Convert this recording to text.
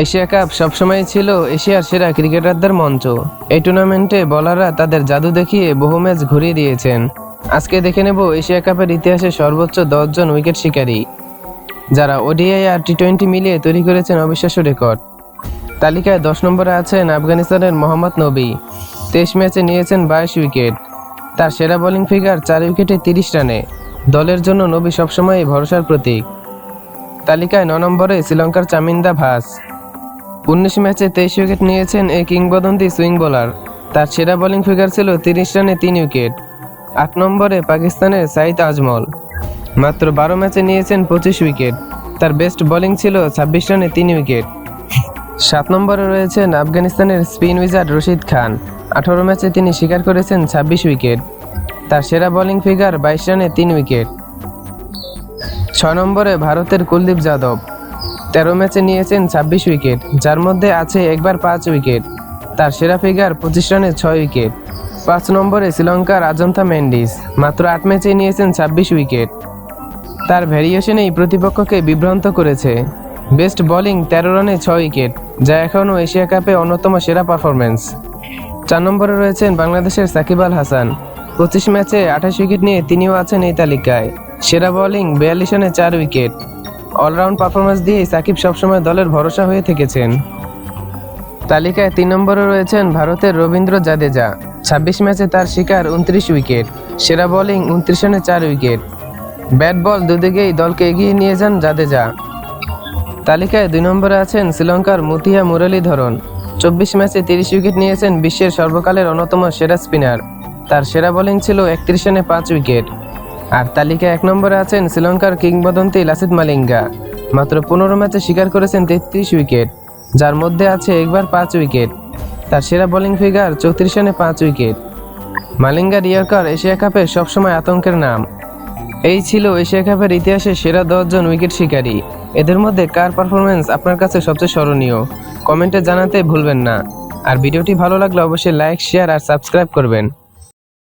Asia cup সবসময় ছিল এশিয়ার সেরা ক্রিকেটারদের মঞ্চ। এই টুর্নামেন্টে বলাররা তাদের জাদু দেখিয়ে বহু ম্যাচ ঘুরিয়ে দিয়েছেন। আজকে দেখে নেব এশিয়া কাপের ইতিহাসে সর্বোচ্চ দশজন উইকেট শিকারী, যারা ওডিআই আর টি টোয়েন্টি মিলিয়ে তৈরি করেছেন অবিশ্বাস্য রেকর্ড। তালিকায় দশ নম্বরে আছেন আফগানিস্তানের মোহাম্মদ নবী, তেইশ ম্যাচে নিয়েছেন বাইশ উইকেট। তার সেরা বোলিং ফিগার চার উইকেটে তিরিশ রানে। দলের জন্য নবী সবসময় ভরসার প্রতীক। তালিকায় ন নম্বরে শ্রীলঙ্কার চামিন্দা ভাস। উনিশ ম্যাচে তেইশ উইকেট নিয়েছেন এই কিংবদন্তি সুইং বোলার। তার সেরা বোলিং ফিগার ছিল তিরিশ রানে তিন উইকেট। আট নম্বরে পাকিস্তানের সাইদ আজমল। মাত্র বারো ম্যাচে নিয়েছেন পঁচিশ উইকেট। তার বেস্ট বোলিং ছিল ছাব্বিশ রানে তিন উইকেট। সাত নম্বরে রয়েছেন আফগানিস্তানের স্পিন উইজার্ড রশিদ খান। আঠারো ম্যাচে তিনি শিকার করেছেন ছাব্বিশ উইকেট। তার সেরা বোলিং ফিগার বাইশ রানে তিন উইকেট। ছয় নম্বরে ভারতের কুলদীপ যাদব। তেরো ম্যাচে নিয়েছেন ছাব্বিশ উইকেট, যার মধ্যে আছে একবার পাঁচ উইকেট। তার সেরা ফিগার পঁচিশ রানে ছয় উইকেট। পাঁচ নম্বরে শ্রীলঙ্কার আজন্তা মেন্ডিস, মাত্র আট ম্যাচে নিয়েছেন ছাব্বিশ উইকেট। তার ভ্যারিয়েশনেই প্রতিপক্ষকে বিভ্রান্ত করেছে। বেস্ট বোলিং তেরো রানে ছয় উইকেট, যা এখনও এশিয়া কাপে অন্যতম সেরা পারফরমেন্স চার নম্বরে রয়েছেন বাংলাদেশের সাকিব আল হাসান। পঁচিশ ম্যাচে আঠাশ উইকেট নিয়ে তিনিও আছেন এই তালিকায়। সেরা বোলিং বিয়াল্লিশ রানে চার উইকেট। অলরাউন্ড পারফরমেন্স দিয়ে সাকিব সবসময় দলের ভরসা হয়ে থেকেছেন। তালিকায় তিন নম্বরে রয়েছেন ভারতের রবীন্দ্র জাদেজা। ছাব্বিশ ম্যাচে তার শিকার উনত্রিশ উইকেট, সেরা বোলিং উনত্রিশ রানে চার উইকেট। ব্যাট বল দুদিকেই দলকে এগিয়ে নিয়ে যান জাদেজা। তালিকায় দুই নম্বরে আছেন শ্রীলঙ্কার মুতিয়া মুরলীধরন। চব্বিশ ম্যাচে তিরিশ উইকেট নিয়েছেন বিশ্বের সর্বকালের অন্যতম সেরা স্পিনার। তার সেরা বোলিং ছিল একত্রিশ রানে পাঁচ উইকেট। আর তালিকায় এক নম্বরে আছেন শ্রীলঙ্কার কিংবদন্তি লাসিত মালিঙ্গা। মাত্র পনেরো ম্যাচে শিকার করেছেন তেত্রিশ উইকেট, যার মধ্যে আছে একবার পাঁচ উইকেট। তার সেরা বোলিং ফিগার চৌত্রিশ রানে পাঁচ উইকেট। মালিঙ্গার ইয়র্কার এশিয়া কাপে সবসময় আতঙ্কের নাম। এই ছিল এশিয়া কাপের ইতিহাসে সেরা দশজন উইকেট শিকারী। এদের মধ্যে কার পারফরমেন্স আপনার কাছে সবচেয়ে স্মরণীয়, কমেন্টে জানাতে ভুলবেন না। আর ভিডিওটি ভালো লাগলে অবশ্যই লাইক, শেয়ার আর সাবস্ক্রাইব করবেন।